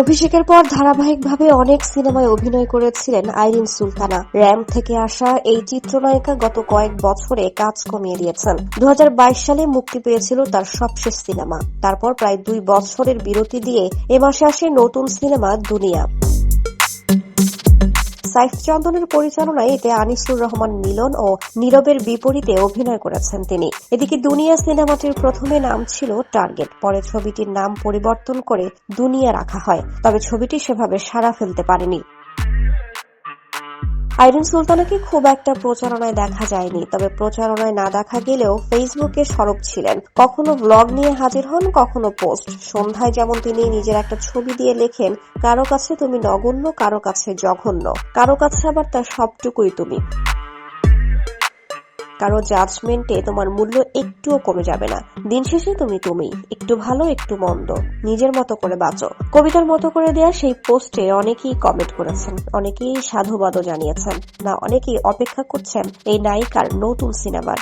অভিষেকের পর ধারাবাহিকভাবে অনেক সিনেমায় অভিনয় করেছিলেন আইরিন সুলতানা। র্যাম থেকে আসা এই চিত্রনায়িকা গত কয়েক বছরে কাজ কমিয়ে দিয়েছেন। দু হাজার বাইশ সালে মুক্তি পেয়েছিল তার সবশেষ সিনেমা। তারপর প্রায় দুই বছরের বিরতি দিয়ে এ মাসে আসে নতুন সিনেমা দুনিয়া। সাইফ চন্দনের পরিচালনায় এতে আনিসুর রহমান মিলন ও নীরবের বিপরীতে অভিনয় করেছেন তিনি। এদিকে দুনিয়া সিনেমাটির প্রথমে নাম ছিল টার্গেট, পরে ছবিটির নাম পরিবর্তন করে দুনিয়া রাখা হয়। তবে ছবিটি সেভাবে সাড়া ফেলতে পারেনি। আইরিন সুলতানাকে খুব একটা প্রচারণায় দেখা যায়নি, তবে প্রচারণায় না দেখা গেলেও ফেসবুকে সরব ছিলেন। কখনো ব্লগ নিয়ে হাজির হন, কখনো পোস্ট সন্ধ্যায় যেমন তিনি নিজের একটা ছবি দিয়ে লেখেন, কারও কাছে তুমি নগণ্য, কারও কাছে জঘন্য। কারও কাছে আবার তার সবটুকুই তুমি। কারও জাজমেন্টে তোমার মূল্য একটুও কমে যাবে না। দিন শেষে তুমি তুমি, একটু ভালো, একটু মন্দ। নিজের মতো করে বাঁচো। কবিতার মতো করে দেওয়া সেই পোস্টে অনেকেই কমেন্ট করেছেন, অনেকেই সাধুবাদও জানিয়েছেন। না, অনেকেই অপেক্ষা করছেন এই নায়িকার নতুন সিনেমার।